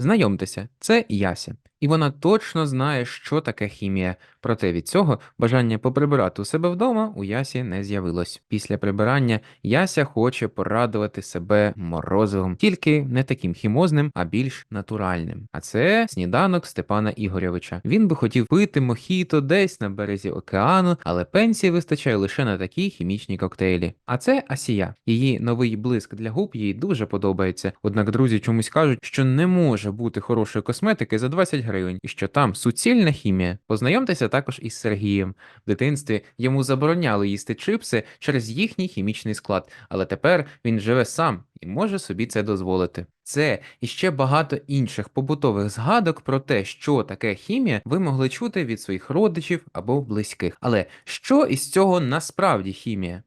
Знайомтеся, це Яся, і вона точно знає, що таке хімія. Проте від цього бажання поприбирати у себе вдома у Ясі не з'явилось. Після прибирання Яся хоче порадувати себе морозивом, тільки не таким хімозним, а більш натуральним. А це сніданок Степана Ігорьовича. Він би хотів пити мохіто десь на березі океану, але пенсії вистачає лише на такі хімічні коктейлі. А це Асія. Її новий блиск для губ їй дуже подобається. Однак друзі чомусь кажуть, що не може бути хорошої косметики за 20 гривень, і що там суцільна хімія. Познайомтеся також із Сергієм. В дитинстві йому забороняли їсти чипси через їхній хімічний склад, але тепер він живе сам і може собі це дозволити. Це і ще багато інших побутових згадок про те, що таке хімія, ви могли чути від своїх родичів або близьких. Але що із цього насправді хімія?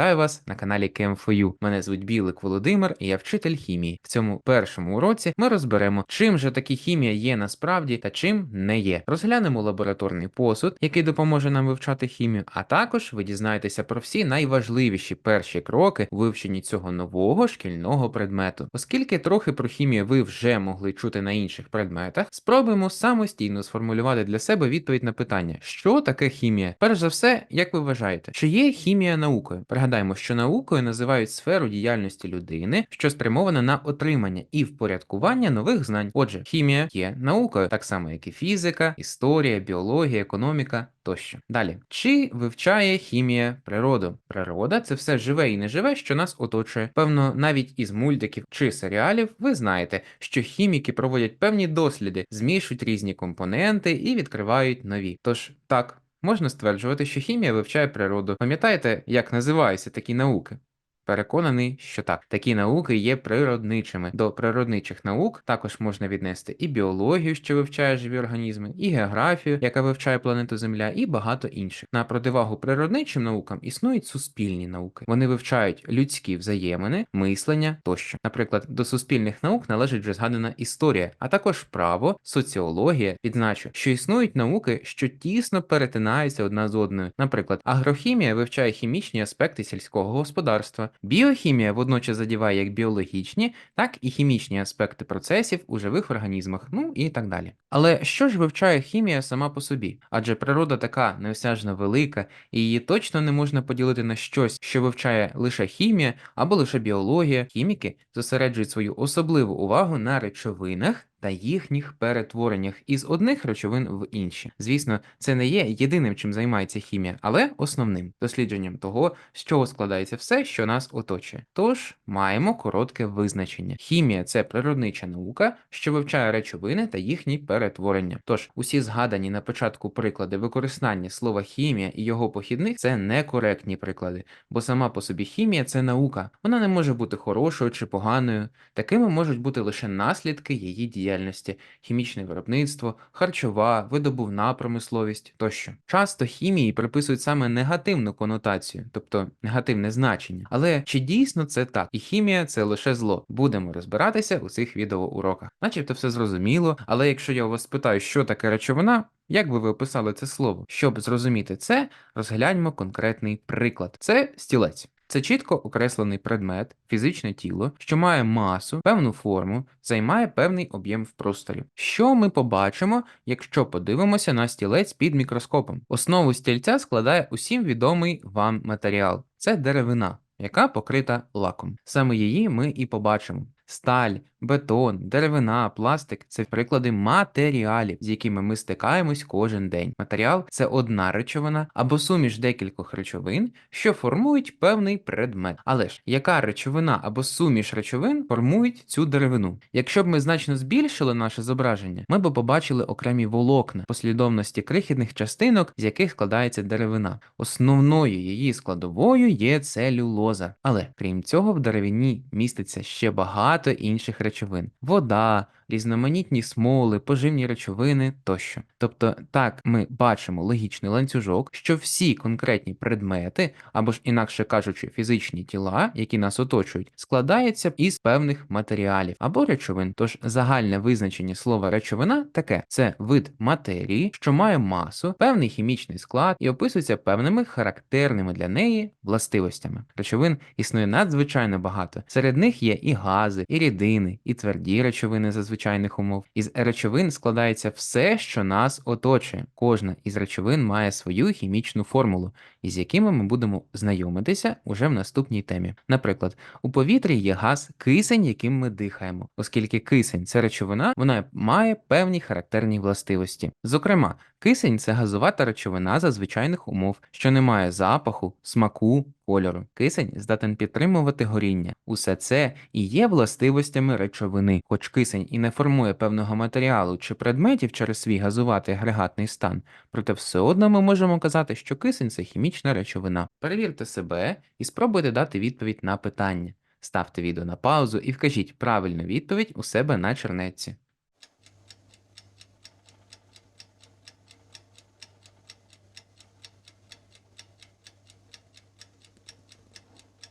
Вітаю вас на каналі KM4U. Мене звуть Білик Володимир, і я вчитель хімії. В цьому першому уроці ми розберемо, чим же таки хімія є насправді та чим не є. Розглянемо лабораторний посуд, який допоможе нам вивчати хімію, а також ви дізнаєтеся про всі найважливіші перші кроки у вивченні цього нового шкільного предмету. Оскільки трохи про хімію ви вже могли чути на інших предметах, спробуємо самостійно сформулювати для себе відповідь на питання, що таке хімія. Перш за все, як ви вважаєте, чи є хімія наукою? Пригадаємо, що наукою називають сферу діяльності людини, що спрямована на отримання і впорядкування нових знань. Отже, хімія є наукою, так само як і фізика, історія, біологія, економіка тощо. Далі, чи вивчає хімія природу? Природа це все живе і неживе, що нас оточує. Певно, навіть із мультиків чи серіалів ви знаєте, що хіміки проводять певні досліди, змішують різні компоненти і відкривають нові. Тож так. Можна стверджувати, що хімія вивчає природу. Пам'ятаєте, як називаються такі науки? Переконаний, що так, такі науки є природничими. До природничих наук також можна віднести і біологію, що вивчає живі організми, і географію, яка вивчає планету Земля, і багато інших. На противагу природничим наукам існують суспільні науки. Вони вивчають людські взаємини, мислення тощо. Наприклад, до суспільних наук належить вже згадана історія, а також право, соціологія. Відзначу, що існують науки, що тісно перетинаються одна з одною. Наприклад, агрохімія вивчає хімічні аспекти сільського господарства. Біохімія водночас задіває як біологічні, так і хімічні аспекти процесів у живих організмах, ну і так далі. Але що ж вивчає хімія сама по собі? Адже природа така неосяжно велика, і її точно не можна поділити на щось, що вивчає лише хімія або лише біологія. Хіміки зосереджують свою особливу увагу на речовинах. Та їхніх перетвореннях із одних речовин в інші. Звісно, це не є єдиним, чим займається хімія, але основним дослідженням того, з чого складається все, що нас оточує. Тож маємо коротке визначення. Хімія це природнича наука, що вивчає речовини та їхні перетворення. Тож усі згадані на початку приклади використання слова хімія і його похідних це некоректні приклади, бо сама по собі хімія це наука. Вона не може бути хорошою чи поганою. Такими можуть бути лише наслідки її діяльності діяльності, хімічне виробництво, харчова, видобувна промисловість тощо. Часто хімії приписують саме негативну конотацію, тобто негативне значення. Але чи дійсно це так? І хімія це лише зло. Будемо розбиратися у цих відеоуроках. Начебто все зрозуміло, але якщо я вас питаю, що таке речовина. Як би ви описали це слово? Щоб зрозуміти це, розгляньмо конкретний приклад: це стілець. Це чітко окреслений предмет, фізичне тіло, що має масу, певну форму, займає певний об'єм в просторі. Що ми побачимо, якщо подивимося на стілець під мікроскопом? Основу стільця складає усім відомий вам матеріал це деревина, яка покрита лаком. Саме її ми і побачимо. Сталь, бетон, деревина, пластик це приклади матеріалів, з якими ми стикаємось кожен день. Матеріал це одна речовина або суміш декількох речовин, що формують певний предмет. Але ж яка речовина або суміш речовин формують цю деревину? Якщо б ми значно збільшили наше зображення, ми б побачили окремі волокна послідовності крихітних частинок, з яких складається деревина. Основною її складовою є целюлоза. Але крім цього, в деревині міститься ще багато багато інших речовин: вода, різноманітні смоли, поживні речовини тощо. Тобто, так ми бачимо логічний ланцюжок, що всі конкретні предмети, або ж інакше кажучи, фізичні тіла, які нас оточують, складаються із певних матеріалів або речовин. Тож загальне визначення слова речовина таке: це вид матерії, що має масу, певний хімічний склад і описується певними характерними для неї властивостями. Речовин існує надзвичайно багато. Серед них є і гази, і рідини, і тверді речовини за звичайних умов. Із речовин складається все, що нас оточує. Кожна із речовин має свою хімічну формулу, із якими ми будемо знайомитися уже в наступній темі. Наприклад, у повітрі є газ кисень, яким ми дихаємо, оскільки кисень це речовина, вона має певні характерні властивості. Зокрема, кисень це газувата речовина за звичайних умов, що не має запаху, смаку, кольору. Кисень здатен підтримувати горіння. Усе це і є властивостями речовини, хоч кисень і не формує певного матеріалу чи предметів через свій газуватий агрегатний стан, проте все одно ми можемо казати, що кисень це хімічна речовина. Перевірте себе і спробуйте дати відповідь на питання. Ставте відео на паузу і вкажіть правильну відповідь у себе на чернетці.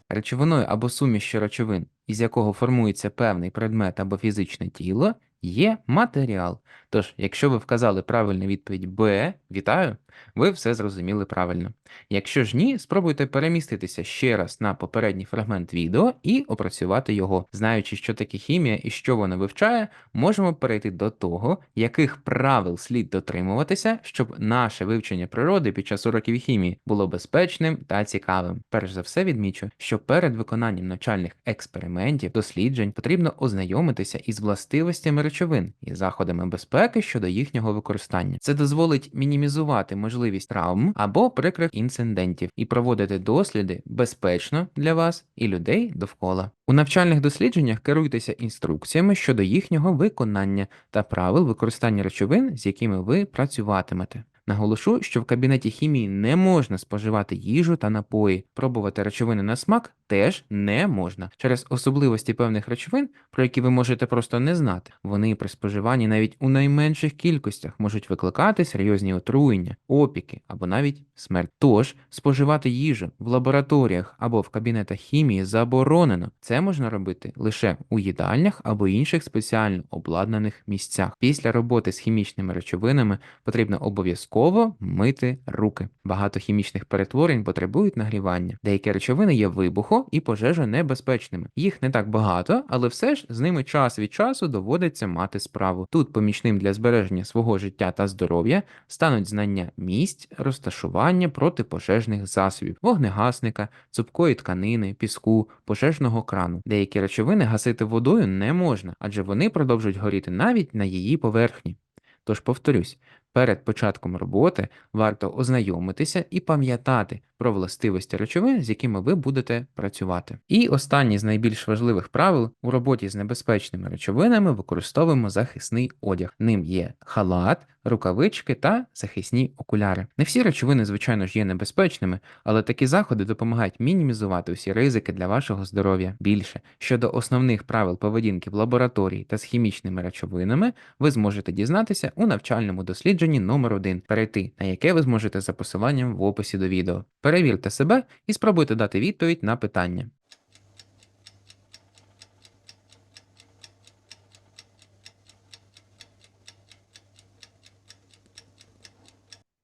Речовиною або сумішю речовин, із якого формується певний предмет або фізичне тіло, є матеріал. Тож, якщо ви вказали правильну відповідь Б, вітаю, ви все зрозуміли правильно. Якщо ж ні, спробуйте переміститися ще раз на попередній фрагмент відео і опрацювати його. Знаючи, що таке хімія і що вона вивчає, можемо перейти до того, яких правил слід дотримуватися, щоб наше вивчення природи під час уроків хімії було безпечним та цікавим. Перш за все відмічу, що перед виконанням навчальних експериментів, досліджень потрібно ознайомитися із властивостями речовин і заходами безпеки щодо їхнього використання. Це дозволить мінімізувати можливість травм або прикрих інцидентів і проводити досліди безпечно для вас і людей довкола. У навчальних дослідженнях керуйтеся інструкціями щодо їхнього виконання та правил використання речовин, з якими ви працюватимете. Наголошу, що в кабінеті хімії не можна споживати їжу та напої, пробувати речовини на смак теж не можна через особливості певних речовин, про які ви можете просто не знати. Вони при споживанні навіть у найменших кількостях можуть викликати серйозні отруєння, опіки або навіть смерть. Тож споживати їжу в лабораторіях або в кабінетах хімії заборонено. Це можна робити лише у їдальнях або інших спеціально обладнаних місцях. Після роботи з хімічними речовинами потрібно обов'язково мити руки. Багато хімічних перетворень потребують нагрівання. Деякі речовини є вибухо і пожежонебезпечними. Їх не так багато, але все ж з ними час від часу доводиться мати справу. Тут помічним для збереження свого життя та здоров'я стануть знання місць, розташування протипожежних засобів, вогнегасника, цупкої тканини, піску, пожежного крану. Деякі речовини гасити водою не можна, адже вони продовжують горіти навіть на її поверхні. Тож повторюсь, перед початком роботи варто ознайомитися і пам'ятати про властивості речовин, з якими ви будете працювати. І останнє з найбільш важливих правил у роботі з небезпечними речовинами використовуємо захисний одяг. Ним є халат, рукавички та захисні окуляри. Не всі речовини, звичайно ж, є небезпечними, але такі заходи допомагають мінімізувати усі ризики для вашого здоров'я. Більше щодо основних правил поведінки в лабораторії та з хімічними речовинами, ви зможете дізнатися у навчальному дослідженні номер 1 перейти на яке ви зможете за посиланням в описі до відео. Перевірте себе і спробуйте дати відповідь на питання.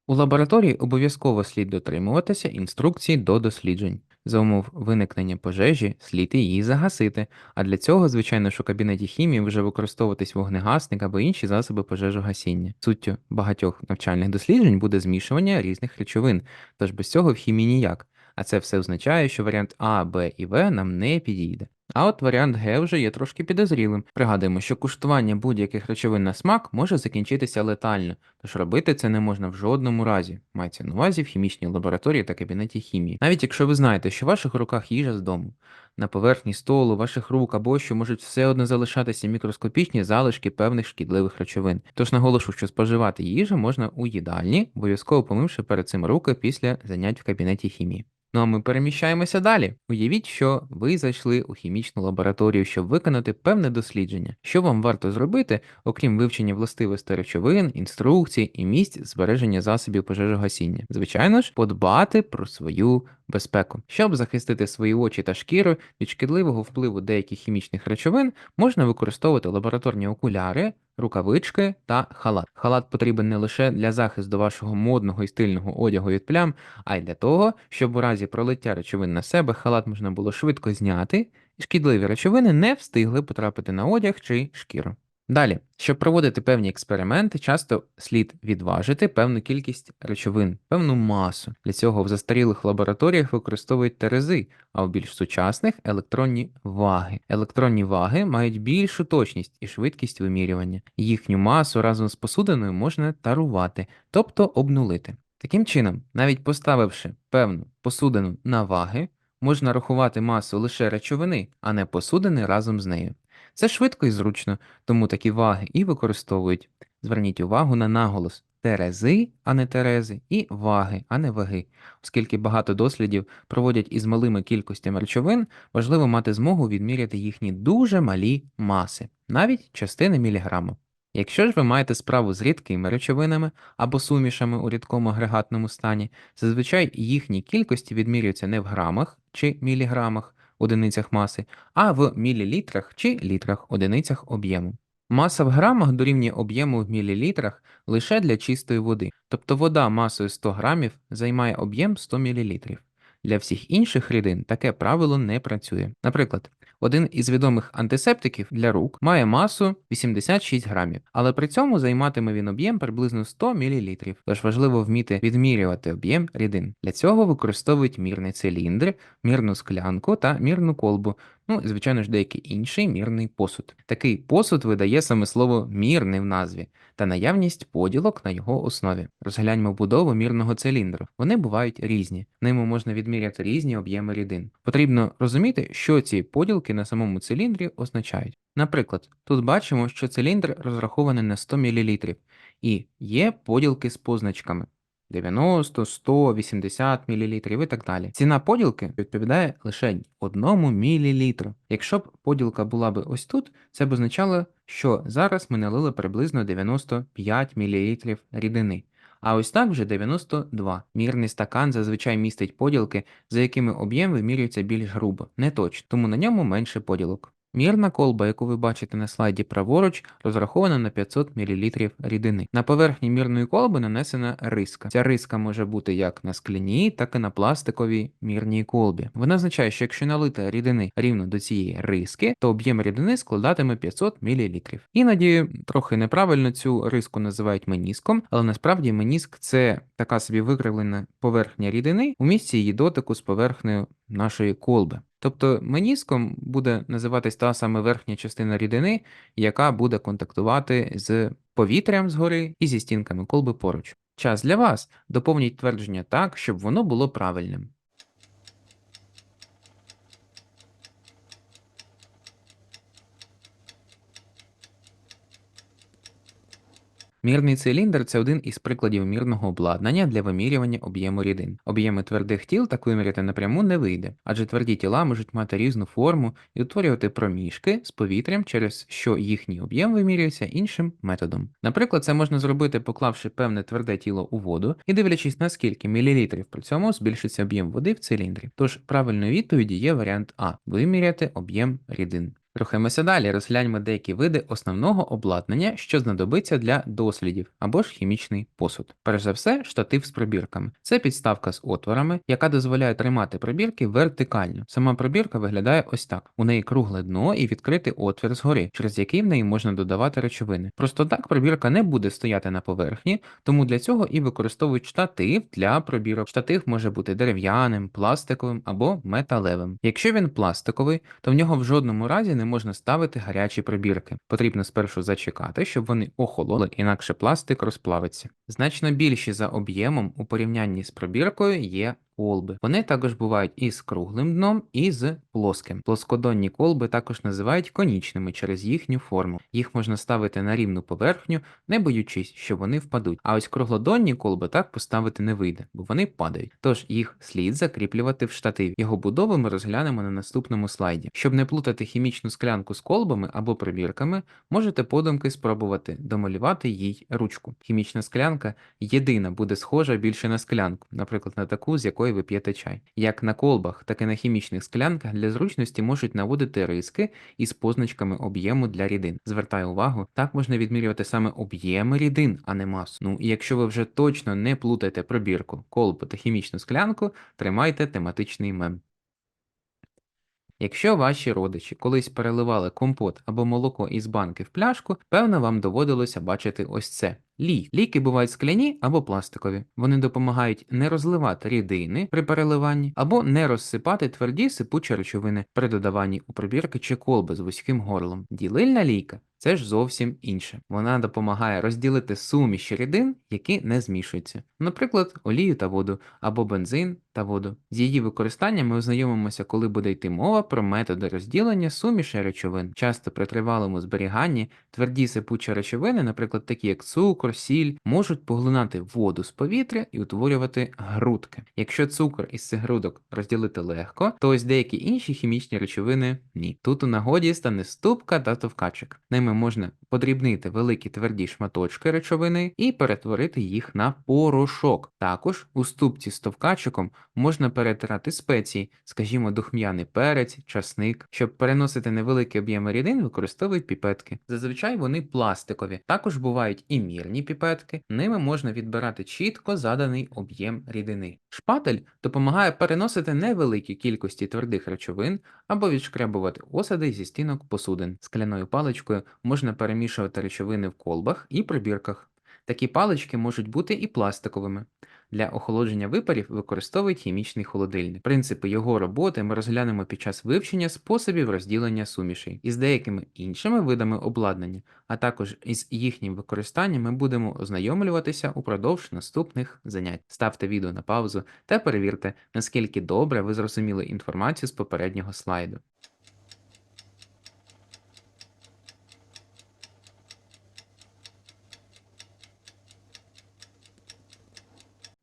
У лабораторії обов'язково слід дотримуватися інструкцій до досліджень. За умов виникнення пожежі слід її загасити, а для цього, звичайно ж, у кабінеті хімії вже використовуватись вогнегасник або інші засоби пожежогасіння. Суттю багатьох навчальних досліджень буде змішування різних речовин, тож без цього в хімії ніяк. А це все означає, що варіант А, Б і В нам не підійде. А от варіант Г вже є трошки підозрілим. Пригадуємо, що куштування будь-яких речовин на смак може закінчитися летально, тож робити це не можна в жодному разі. Мається на увазі в хімічній лабораторії та кабінеті хімії. Навіть якщо ви знаєте, що в ваших руках їжа з дому, на поверхні столу, ваших рук або що можуть все одно залишатися мікроскопічні залишки певних шкідливих речовин. Тож наголошу, що споживати їжу можна у їдальні, обов'язково помивши перед цим руки після занять в кабінеті хімії. Ну а ми переміщаємося далі. Уявіть, що ви зайшли у хімічну лабораторію, щоб виконати певне дослідження. Що вам варто зробити, окрім вивчення властивостей речовин, інструкцій і місць збереження засобів пожежогасіння? Звичайно ж, подбати про свою безпеку. Щоб захистити свої очі та шкіру від шкідливого впливу деяких хімічних речовин, можна використовувати лабораторні окуляри, рукавички та халат. Халат потрібен не лише для захисту вашого модного і стильного одягу від плям, а й для того, щоб у разі пролиття речовин на себе халат можна було швидко зняти, і шкідливі речовини не встигли потрапити на одяг чи шкіру. Далі, щоб проводити певні експерименти, часто слід відважити певну кількість речовин, певну масу. Для цього в застарілих лабораторіях використовують терези, а в більш сучасних електронні ваги. Електронні ваги мають більшу точність і швидкість вимірювання. Їхню масу разом з посудиною можна тарувати, тобто обнулити. Таким чином, навіть поставивши певну посудину на ваги, можна рахувати масу лише речовини, а не посудини разом з нею. Це швидко і зручно, тому такі ваги і використовують. Зверніть увагу на наголос терези, а не терези, і ваги, а не ваги. Оскільки багато дослідів проводять із малими кількостями речовин, важливо мати змогу відміряти їхні дуже малі маси, навіть частини міліграма. Якщо ж ви маєте справу з рідкими речовинами або сумішами у рідкому агрегатному стані, зазвичай їхні кількості відмірюються не в грамах чи міліграмах, одиницях маси, а в мілілітрах чи літрах одиницях об'єму. Маса в грамах дорівнює об'єму в мілілітрах лише для чистої води, тобто вода масою 100 грамів займає об'єм 100 мл. Для всіх інших рідин таке правило не працює. Наприклад, один із відомих антисептиків для рук має масу 86 грамів, але при цьому займатиме він об'єм приблизно 100 мл. Тож важливо вміти відмірювати об'єм рідин. Для цього використовують мірний циліндр, мірну склянку та мірну колбу. Ну і звичайно ж деякий інший мірний посуд. Такий посуд видає саме слово мірний в назві та наявність поділок на його основі. Розгляньмо будову мірного циліндру. Вони бувають різні. Ними можна відміряти різні об'єми рідин. Потрібно розуміти, що ці поділки на самому циліндрі означають. Наприклад, тут бачимо, що циліндр розрахований на 100 мл і є поділки з позначками. 90, 100, 80 мл і так далі. Ціна поділки відповідає лише 1 мл. Якщо б поділка була б ось тут, це б означало, що зараз ми налили приблизно 95 мл рідини. А ось так вже 92. Мірний стакан зазвичай містить поділки, за якими об'єм вимірюється більш грубо, не точно, тому на ньому менше поділок. Мірна колба, яку ви бачите на слайді праворуч, розрахована на 500 мл рідини. На поверхні мірної колби нанесена риска. Ця риска може бути як на скляній, так і на пластиковій мірній колбі. Вона означає, що якщо налити рідини рівно до цієї риски, то об'єм рідини складатиме 500 мл. Іноді трохи неправильно цю риску називають меніском, але насправді меніск це така собі викривлена поверхня рідини у місці її дотику з поверхнею нашої колби. Тобто меніском буде називатись та саме верхня частина рідини, яка буде контактувати з повітрям згори і зі стінками колби поруч. Час для вас. Доповніть твердження так, щоб воно було правильним. Мірний циліндр це один із прикладів мірного обладнання для вимірювання об'єму рідин. Об'єми твердих тіл так виміряти напряму не вийде, адже тверді тіла можуть мати різну форму і утворювати проміжки з повітрям, через що їхній об'єм вимірюється іншим методом. Наприклад, це можна зробити, поклавши певне тверде тіло у воду і дивлячись, наскільки мілілітрів при цьому збільшиться об'єм води в циліндрі. Тож правильною відповіді є варіант А виміряти об'єм рідин. Рухаємося далі, розгляньмо деякі види основного обладнання, що знадобиться для дослідів або ж хімічний посуд. Перш за все, штатив з пробірками. Це підставка з отворами, яка дозволяє тримати пробірки вертикально. Сама пробірка виглядає ось так: у неї кругле дно і відкритий отвір згори, через який в неї можна додавати речовини. Просто так пробірка не буде стояти на поверхні, тому для цього і використовують штатив для пробірок. Штатив може бути дерев'яним, пластиковим або металевим. Якщо він пластиковий, то в нього в жодному разі не можна ставити гарячі пробірки. Потрібно спершу зачекати, щоб вони охололи, інакше пластик розплавиться. Значно більші за об'ємом у порівнянні з пробіркою є колби. Вони також бувають із круглим дном і з плоским. Плоскодонні колби також називають конічними через їхню форму. Їх можна ставити на рівну поверхню, не боючись, що вони впадуть. А ось круглодонні колби так поставити не вийде, бо вони падають. Тож їх слід закріплювати в штативі. Його будову ми розглянемо на наступному слайді. Щоб не плутати хімічну склянку з колбами або прибірками, можете подумки спробувати домалювати їй ручку. Хімічна склянка єдина буде схожа більше на склянку, наприклад, на таку, з якої ви п'єте чай. Як на колбах, так і на хімічних склянках для зручності можуть наводити риски із позначками об'єму для рідин. Звертаю увагу, так можна відмірювати саме об'єми рідин, а не масу. Ну і якщо ви вже точно не плутаєте пробірку, колбу та хімічну склянку, тримайте тематичний мем. Якщо ваші родичі колись переливали компот або молоко із банки в пляшку, певно вам доводилося бачити ось це. Лік. Ліки бувають скляні або пластикові. Вони допомагають не розливати рідини при переливанні або не розсипати тверді сипучі речовини при додаванні у прибірки чи колби з вузьким горлом. Ділильна лійка це ж зовсім інше. Вона допомагає розділити суміші рідин, які не змішуються, наприклад, олію та воду або бензин та воду. З її використанням ми ознайомимося, коли буде йти мова про методи розділення суміші речовин. Часто при тривалому зберіганні тверді сипучі речовини, наприклад, такі як цукор, сіль, можуть поглинати воду з повітря і утворювати грудки. Якщо цукор із цих грудок розділити легко, то ось деякі інші хімічні речовини ні. Тут у нагоді стане ступка та товкачик. Ними можна подрібнити великі тверді шматочки речовини і перетворити їх на порошок. Також у ступці з товкачиком можна перетирати спеції, скажімо, духм'яний перець, часник. Щоб переносити невеликі об'єми рідин, використовують піпетки. Зазвичай вони пластикові. Також бувають і мірні піпетки. Ними можна відбирати чітко заданий об'єм рідини. Шпатель допомагає переносити невеликі кількості твердих речовин або відшкрябувати осади зі стінок посудин. Скляною паличкою можна перемішувати речовини в колбах і прибірках. Такі палички можуть бути і пластиковими. Для охолодження випарів використовують хімічний холодильник. Принципи його роботи ми розглянемо під час вивчення способів розділення сумішей із деякими іншими видами обладнання, а також із їхнім використанням ми будемо ознайомлюватися упродовж наступних занять. Ставте відео на паузу та перевірте, наскільки добре ви зрозуміли інформацію з попереднього слайду.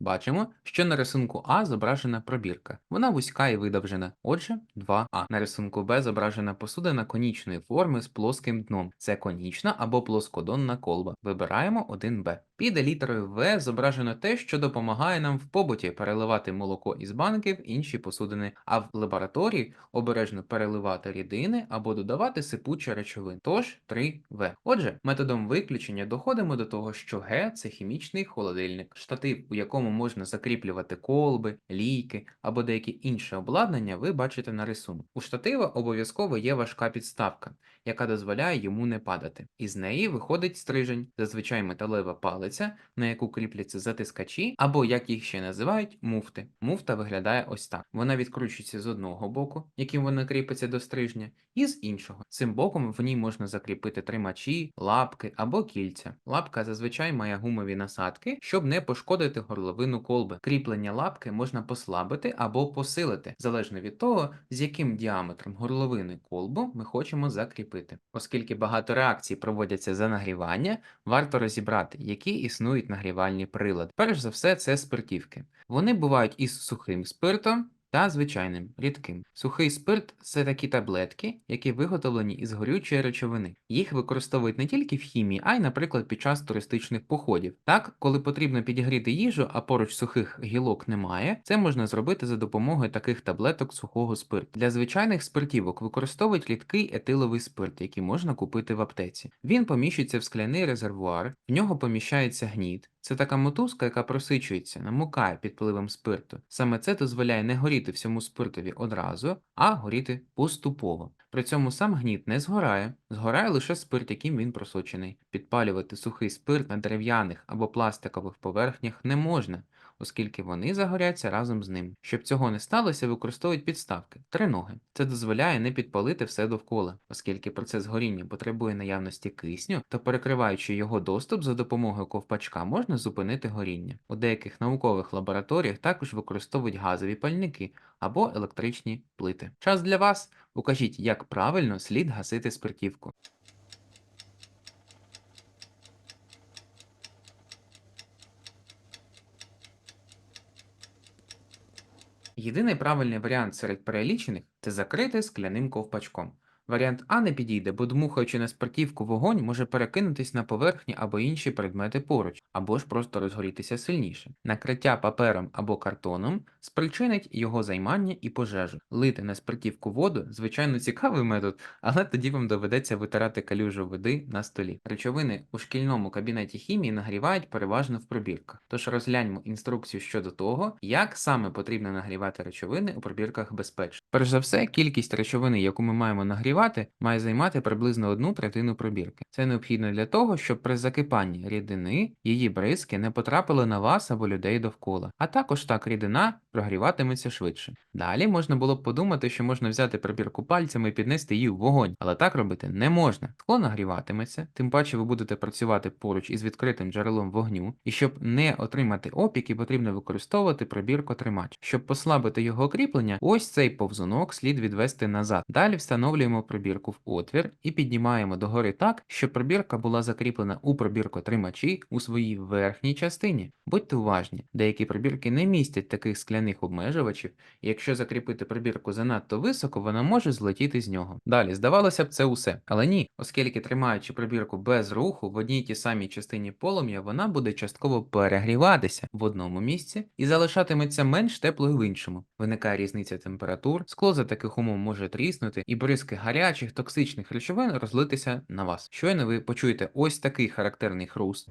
Бачимо, що на рисунку А зображена пробірка. Вона вузька і видовжена. Отже, 2А. На рисунку Б зображена посудина конічної форми з плоским дном. Це конічна або плоскодонна колба. Вибираємо 1Б. Під літерою В зображено те, що допомагає нам в побуті переливати молоко із банки в інші посудини, а в лабораторії обережно переливати рідини або додавати сипучі речовин. Тож 3В. Отже, методом виключення доходимо до того, що Г це хімічний холодильник, штатив, у якому можна закріплювати колби, лійки або деякі інше обладнання, ви бачите на рисунку. У штатива обов'язково є важка підставка, яка дозволяє йому не падати. Із неї виходить стрижень, зазвичай металева палиця, на яку кріпляться затискачі, або як їх ще називають, муфти. Муфта виглядає ось так. Вона відкручується з одного боку, яким вона кріпиться до стрижня, і з іншого. Цим боком в ній можна закріпити тримачі, лапки або кільця. Лапка зазвичай має гумові насадки, щоб не пошкодити горловину колби. Кріплення лапки можна послабити або посилити, залежно від того, з яким діаметром горловини колбу ми хочемо закріпити. Оскільки багато реакцій проводяться за нагрівання, варто розібрати, які існують нагрівальні прилади. Перш за все, це спиртівки. Вони бувають із сухим спиртом. Та звичайним рідким. Сухий спирт це такі таблетки, які виготовлені із горючої речовини. Їх використовують не тільки в хімії, а й, наприклад, під час туристичних походів. Так, коли потрібно підігріти їжу, а поруч сухих гілок немає, це можна зробити за допомогою таких таблеток сухого спирту. Для звичайних спиртівок використовують рідкий етиловий спирт, який можна купити в аптеці. Він поміщується в скляний резервуар, в нього поміщається гніт. Це така мотузка, яка просичується, намокає під впливом спирту. Саме це дозволяє не горіти всьому спиртові одразу, а горіти поступово. При цьому сам гніт не згорає, згорає лише спирт, яким він просочений. Підпалювати сухий спирт на дерев'яних або пластикових поверхнях не можна, оскільки вони загоряться разом з ним. Щоб цього не сталося, використовують підставки триноги. Це дозволяє не підпалити все довкола, оскільки процес горіння потребує наявності кисню, то перекриваючи його доступ за допомогою ковпачка, можна зупинити горіння. У деяких наукових лабораторіях також використовують газові пальники або електричні плити. Час для вас. Укажіть, як правильно слід гасити спиртівку. Єдиний правильний варіант серед перелічених це закрити скляним ковпачком. Варіант А не підійде, бо дмухаючи на спиртівку вогонь може перекинутись на поверхні або інші предмети поруч, або ж просто розгорітися сильніше. Накриття папером або картоном спричинить його займання і пожежу. Лити на спиртівку воду, звичайно, цікавий метод, але тоді вам доведеться витирати калюжу води на столі. Речовини у шкільному кабінеті хімії нагрівають переважно в пробірках. Тож розгляньмо інструкцію щодо того, як саме потрібно нагрівати речовини у пробірках безпечно. Перш за все, кількість речовини, яку ми маємо нагрівати, має займати приблизно одну третину пробірки. Це необхідно для того, щоб при закипанні рідини її бризки не потрапили на вас або людей довкола, а також так рідина прогріватиметься швидше. Далі можна було б подумати, що можна взяти пробірку пальцями і піднести її в вогонь, але так робити не можна. Скло нагріватиметься, тим паче ви будете працювати поруч із відкритим джерелом вогню, і щоб не отримати опіки, потрібно використовувати пробірку тримач. Щоб послабити його кріплення, ось цей повзунок слід відвести назад. Далі встановлюємо пробірку в отвір і піднімаємо догори так, щоб пробірка була закріплена у пробірку тримачі у своїй верхній частині. Будьте уважні, деякі пробірки не містять таких скляних обмежувачів, і якщо закріпити пробірку занадто високо, вона може злетіти з нього. Далі, здавалося б, це усе. Але ні, оскільки тримаючи пробірку без руху в одній тій самій частині полум'я, вона буде частково перегріватися в одному місці і залишатиметься менш теплою в іншому. Виникає різниця температур, скло за таких умов може тріснути, і бризки гарячих токсичних речовин розлитися на вас. Щойно ви почуєте ось такий характерний хруст.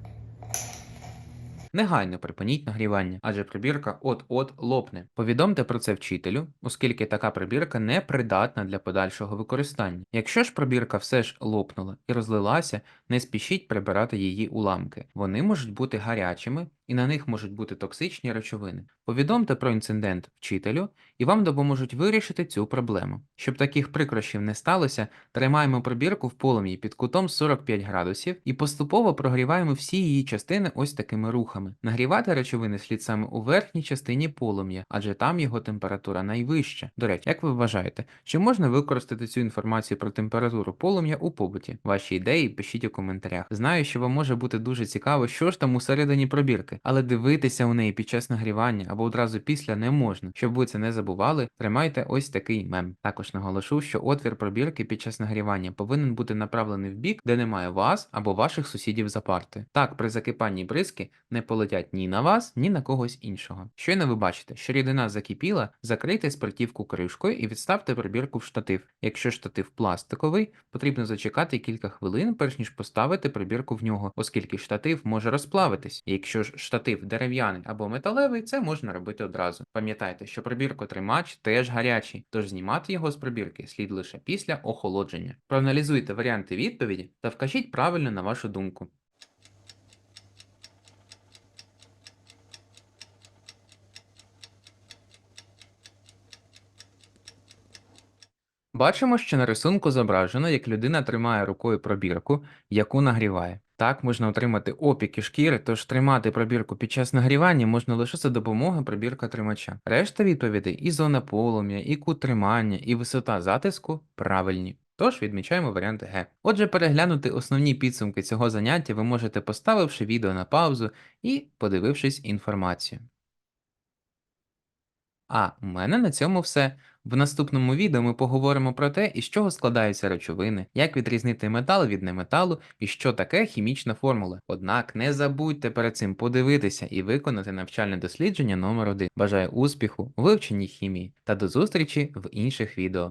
Негайно припиніть нагрівання, адже прибірка от-от лопне. Повідомте про це вчителю, оскільки така прибірка не придатна для подальшого використання. Якщо ж пробірка все ж лопнула і розлилася, не спішіть прибирати її уламки. Вони можуть бути гарячими і на них можуть бути токсичні речовини. Повідомте про інцидент вчителю, і вам допоможуть вирішити цю проблему. Щоб таких прикрощів не сталося, тримаємо пробірку в полум'ї під кутом 45 градусів і поступово прогріваємо всі її частини ось такими рухами. Нагрівати речовини слід саме у верхній частині полум'я, адже там його температура найвища. До речі, як ви вважаєте, чи можна використати цю інформацію про температуру полум'я у побуті? Ваші ідеї пишіть у коментарях. Знаю, що вам може бути дуже цікаво, що ж там усередині пробірки, але дивитися у неї під час нагрівання або одразу після не можна. Щоб ви це не забували, тримайте ось такий мем. Також наголошу, що отвір пробірки під час нагрівання повинен бути направлений в бік, де немає вас або ваших сусідів за парти. Так, при закипанні бризки не полетять ні на вас, ні на когось іншого. Щойно ви бачите, що рідина закипіла, закрийте спиртівку кришкою і відставте пробірку в штатив. Якщо штатив пластиковий, потрібно зачекати кілька хвилин, перш ніж поставити пробірку в нього, оскільки штатив може розплавитись. Якщо ж штатив дерев'яний або металевий, це можна робити одразу. Пам'ятайте, що пробіркотримач теж гарячий, тож знімати його з пробірки слід лише після охолодження. Проаналізуйте варіанти відповіді та вкажіть правильно на вашу думку. Бачимо, що на рисунку зображено, як людина тримає рукою пробірку, яку нагріває. Так можна отримати опіки шкіри, тож тримати пробірку під час нагрівання можна лише за допомогою пробірка тримача. Решта відповідей і зона полум'я, і кут тримання, і висота затиску правильні. Тож відмічаємо варіант Г. Отже, переглянути основні підсумки цього заняття ви можете поставивши відео на паузу і подивившись інформацію. А у мене на цьому все. В наступному відео ми поговоримо про те, із чого складаються речовини, як відрізнити метал від неметалу і що таке хімічна формула. Однак не забудьте перед цим подивитися і виконати навчальне дослідження номер 1 Бажаю успіху вивченні хімії та до зустрічі в інших відео.